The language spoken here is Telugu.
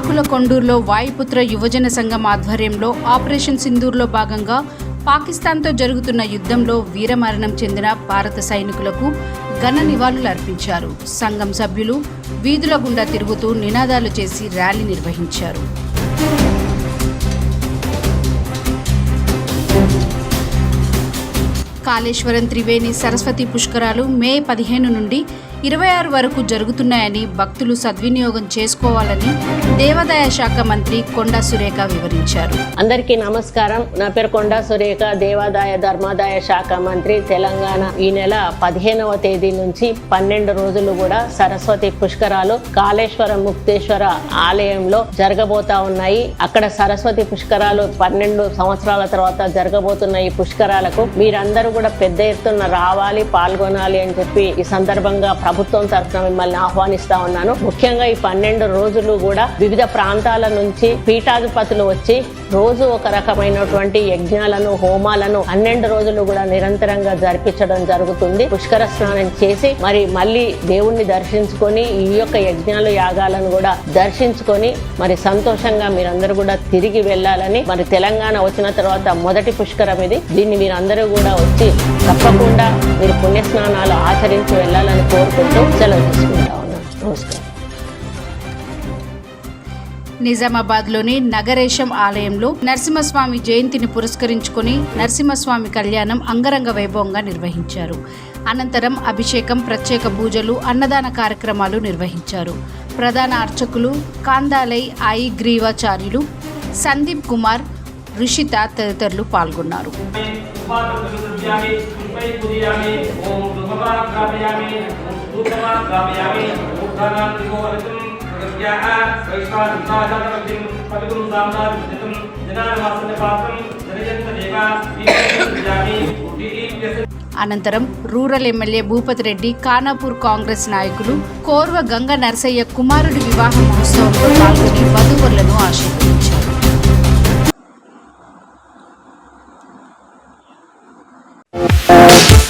ఆకుల కొండూరులో వాయుపుత్ర యువజన సంఘం ఆధ్వర్యంలో ఆపరేషన్ సింధూర్లో భాగంగా పాకిస్తాన్తో జరుగుతున్న యుద్ధంలో వీరమరణం చెందిన భారత సైనికులకు ఘన నివాళులు అర్పించారు. సంఘం సభ్యులు వీధుల గుండా తిరుగుతూ నినాదాలు చేసి ర్యాలీ నిర్వహించారు. కాళేశ్వరం త్రివేణి సరస్వతి పుష్కరాలు మే పదిహేను నుండి ఇరవై ఆరు వరకు జరుగుతున్నాయని భక్తులు సద్వినియోగం చేసుకోవాలని దేవాదాయ శాఖ మంత్రి కొండా సురేఖ వివరించారు. అందరికీ నమస్కారం. నా పేరు కొండా సురేఖ దేవాదాయ ధర్మాదాయ శాఖ మంత్రి. తెలంగాణ ఈ నెల పదిహేనవ తేదీ నుంచి పన్నెండు రోజులు కూడా సరస్వతి పుష్కరాలు కాళేశ్వరం ముక్తేశ్వర ఆలయంలో జరగబోతా ఉన్నాయి. అక్కడ సరస్వతి పుష్కరాలు పన్నెండు సంవత్సరాల తర్వాత జరగబోతున్న ఈ పుష్కరాలకు మీరందరూ కూడా పెద్ద ఎత్తున రావాలి పాల్గొనాలి అని చెప్పి ఈ సందర్భంగా ప్రభుత్వం తరఫున మిమ్మల్ని ఆహ్వానిస్తా ఉన్నాను. ముఖ్యంగా ఈ పన్నెండు రోజులు కూడా వివిధ ప్రాంతాల నుంచి పీఠాధిపతులు వచ్చి రోజు ఒక రకమైనటువంటి యజ్ఞాలను హోమాలను పన్నెండు రోజులు కూడా నిరంతరంగా జరిపించడం జరుగుతుంది. పుష్కర స్నానం చేసి మరి మళ్ళీ దేవుణ్ణి దర్శించుకొని ఈ యొక్క యజ్ఞాలు యాగాలను కూడా దర్శించుకొని మరి సంతోషంగా మీరందరూ కూడా తిరిగి వెళ్ళాలని మరి తెలంగాణ వచ్చిన తర్వాత మొదటి పుష్కరం ఇది. దీన్ని మీరందరూ కూడా వచ్చి తప్పకుండా మీరు పుణ్యస్నానాలు ఆచరించి వెళ్ళాలని కోరుకుంటూ సెలవు తీసుకుంటా ఉన్నాను నమస్కారం. నిజామాబాద్లోని నగరేశం ఆలయంలో నరసింహస్వామి జయంతిని పురస్కరించుకొని నరసింహస్వామి కళ్యాణం అంగరంగ వైభవంగా నిర్వహించారు. అనంతరం అభిషేకం ప్రత్యేక పూజలు అన్నదాన కార్యక్రమాలు నిర్వహించారు. ప్రధాన అర్చకులు కాందాలై ఆయి గ్రీవాచార్యులు సందీప్ కుమార్ రుషిత తదితరులు పాల్గొన్నారు. पुष्पै पूजयामि ॐ ఓం ధూమపాగ్రాపయామి ధూపమాగ్రాపయామి ఊర్ధ్వానాం मूर्धानां ప్రగత్యాః प्रगत्याः పవిత్రం సామ్రాజ్యం साम्राज्यं పాత్రం జనయంత అనంతరం రూరల్ ఎమ్మెల్యే భూపతి రెడ్డి ఖానాపూర్ కాంగ్రెస్ నాయకులు కోర్వ గంగ నరసయ్య కుమారుడి వివాహ మహోత్సవంలో పాల్గొని వధువులను ఆశీర్వదించారు.